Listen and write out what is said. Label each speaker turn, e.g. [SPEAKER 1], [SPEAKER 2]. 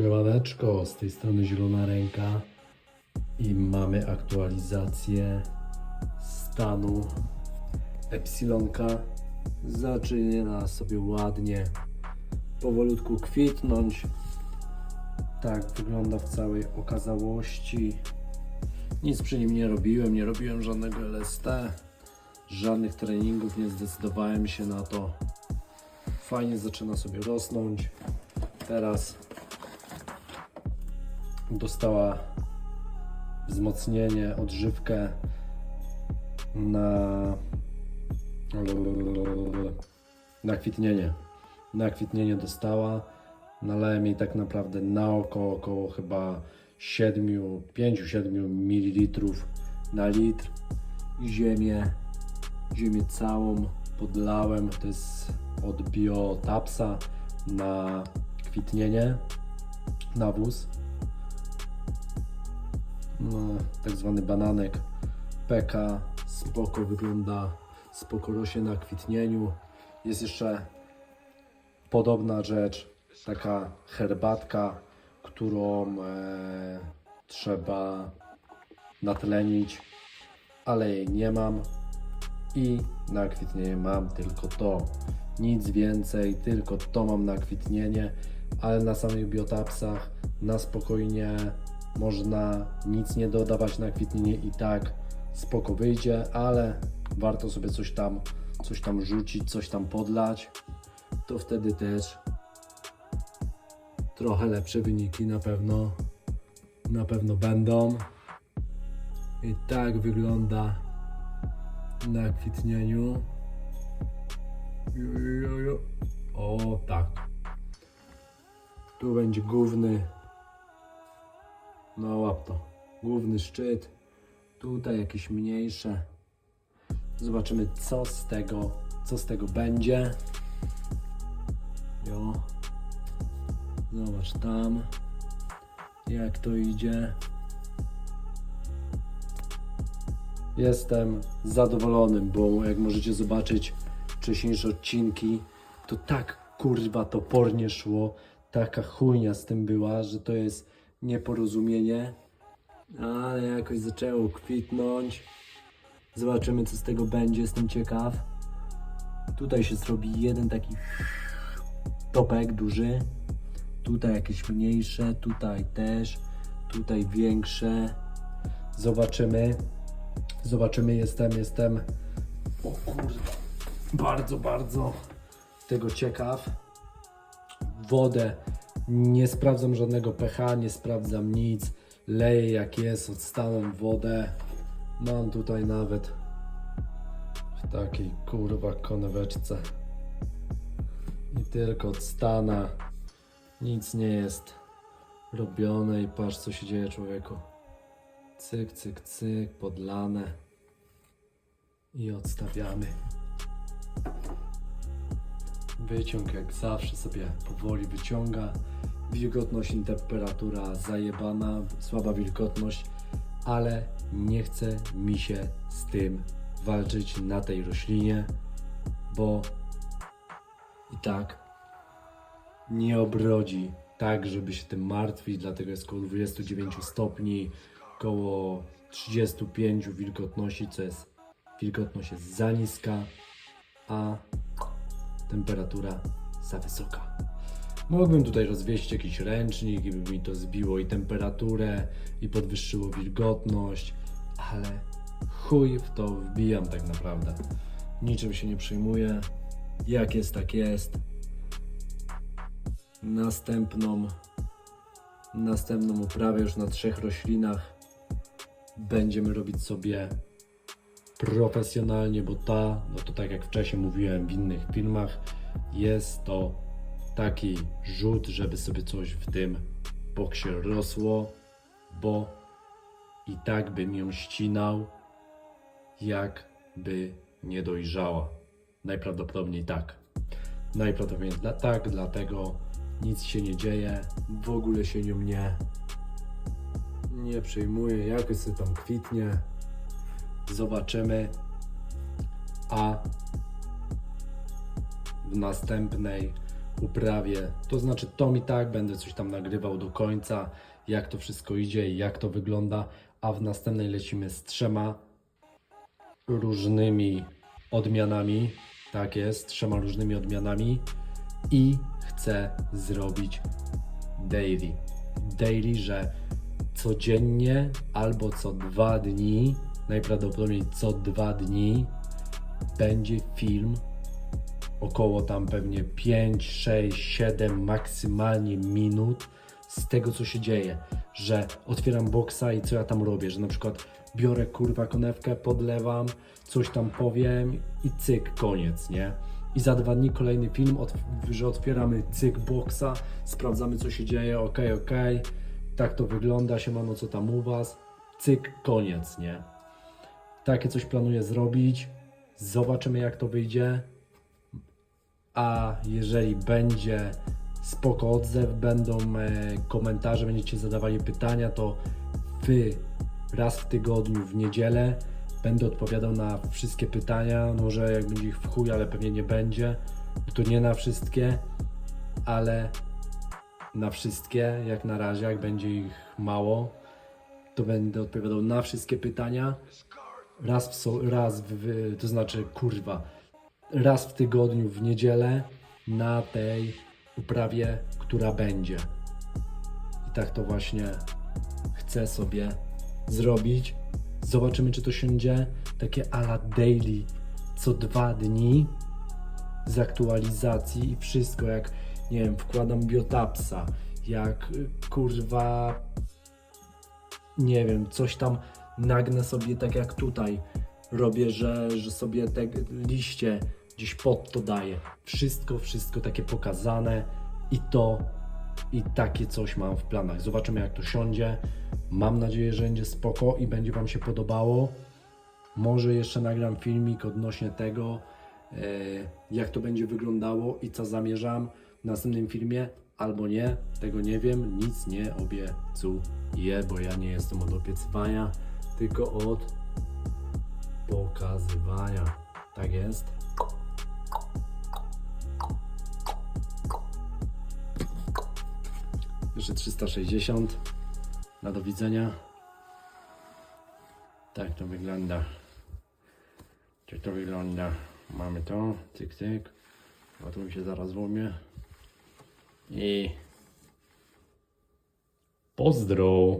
[SPEAKER 1] Siemaneczko, z tej strony Zielona Ręka i mamy aktualizację stanu Epsilonka. Zaczyna sobie ładnie, powolutku kwitnąć. Tak wygląda w całej okazałości. Nic przy nim nie robiłem, nie robiłem żadnego LST, żadnych treningów, nie zdecydowałem się na to. Fajnie zaczyna sobie rosnąć. Teraz dostała wzmocnienie, odżywkę na na kwitnienie. Na kwitnienie dostała. Nalałem jej tak naprawdę na oko około chyba 7, 5-7 ml na litr. Ziemię, ziemię całą podlałem. To jest od Biotapsa na kwitnienie, nawóz tak zwany bananek. PK spoko wygląda spoko rośnie na kwitnieniu. Jest jeszcze podobna rzecz taka herbatka którą e, trzeba natlenić ale jej nie mam i na kwitnienie mam tylko to. Nic więcej, tylko to mam na kwitnienie ale na samych biotapsach na spokojnie można nic nie dodawać na kwitnienie i tak spoko wyjdzie, ale warto sobie coś tam, coś tam rzucić, coś tam podlać, to wtedy też trochę lepsze wyniki na pewno, na pewno będą. I tak wygląda na kwitnieniu. O tak. Tu będzie główny no łap to. Główny szczyt. Tutaj jakieś mniejsze. Zobaczymy co z tego, co z tego będzie. Jo. Zobacz tam. Jak to idzie. Jestem zadowolonym, bo jak możecie zobaczyć wcześniejsze odcinki, to tak kurwa topornie szło, taka chujnia z tym była, że to jest nieporozumienie, ale jakoś zaczęło kwitnąć. Zobaczymy, co z tego będzie, jestem ciekaw. Tutaj się zrobi jeden taki topek duży, tutaj jakieś mniejsze, tutaj też, tutaj większe. Zobaczymy. Zobaczymy, jestem, jestem. O kurde, bardzo, bardzo tego ciekaw. Wodę nie sprawdzam żadnego pH, nie sprawdzam nic. Leję jak jest, odstałam wodę. Mam tutaj nawet w takiej kurwa koneweczce. I tylko odstana. Nic nie jest robione i patrz co się dzieje człowieku. Cyk, cyk, cyk, podlane. I odstawiamy. Wyciąg jak zawsze sobie powoli wyciąga. Wilgotność i temperatura zajebana, słaba wilgotność, ale nie chce mi się z tym walczyć na tej roślinie, bo i tak nie obrodzi tak, żeby się tym martwić, dlatego jest około 29 stopni, około 35 wilgotności, co jest wilgotność jest za niska, a temperatura za wysoka. Mógłbym tutaj rozwieść jakiś ręcznik i by mi to zbiło i temperaturę i podwyższyło wilgotność, ale chuj w to wbijam tak naprawdę. Niczym się nie przejmuję. Jak jest, tak jest. Następną następną uprawę już na trzech roślinach będziemy robić sobie profesjonalnie, bo ta, no to tak jak wcześniej mówiłem w innych filmach, jest to taki rzut, żeby sobie coś w tym boksie rosło, bo i tak bym ją ścinał, jakby nie dojrzała. Najprawdopodobniej tak. Najprawdopodobniej dla, tak, dlatego nic się nie dzieje, w ogóle się nią nie, nie przejmuję, jakoś sobie tam kwitnie, zobaczymy, a w następnej uprawie. To znaczy, to mi tak, będę coś tam nagrywał do końca, jak to wszystko idzie i jak to wygląda, a w następnej lecimy z trzema różnymi odmianami. Tak jest, trzema różnymi odmianami i chcę zrobić daily. Daily, że codziennie albo co dwa dni, najprawdopodobniej co dwa dni, będzie film około tam pewnie 5, 6, 7 maksymalnie minut z tego co się dzieje, że otwieram boksa i co ja tam robię, że na przykład biorę kurwa konewkę, podlewam, coś tam powiem i cyk, koniec, nie? I za dwa dni kolejny film, że otwieramy cyk boksa, sprawdzamy co się dzieje, ok, ok, tak to wygląda, się mamo co tam u was, cyk, koniec, nie? Takie coś planuję zrobić, zobaczymy jak to wyjdzie, a jeżeli będzie spoko odzew, będą e, komentarze, będziecie zadawali pytania, to wy raz w tygodniu w niedzielę będę odpowiadał na wszystkie pytania. Może jak będzie ich w chuj, ale pewnie nie będzie. To nie na wszystkie, ale na wszystkie, jak na razie, jak będzie ich mało, to będę odpowiadał na wszystkie pytania. Raz w, so, raz w, w to znaczy kurwa, raz w tygodniu w niedzielę na tej uprawie, która będzie. I tak to właśnie chcę sobie zrobić. Zobaczymy, czy to siądzie. Takie ala daily co dwa dni z aktualizacji i wszystko, jak nie wiem, wkładam biotapsa, jak kurwa nie wiem, coś tam nagnę sobie tak jak tutaj robię, że, że sobie te liście gdzieś pod to daję. Wszystko, wszystko takie pokazane i to i takie coś mam w planach. Zobaczymy jak to siądzie. Mam nadzieję, że będzie spoko i będzie Wam się podobało. Może jeszcze nagram filmik odnośnie tego, e, jak to będzie wyglądało i co zamierzam w następnym filmie, albo nie, tego nie wiem, nic nie obiecuję, bo ja nie jestem od obiecywania, tylko od pokazywania. Tak jest. Jeszcze 360. Na do widzenia. Tak to wygląda. Tak to wygląda. Mamy to. Cyk, cyk. A tu mi się zaraz złomie. I pozdro.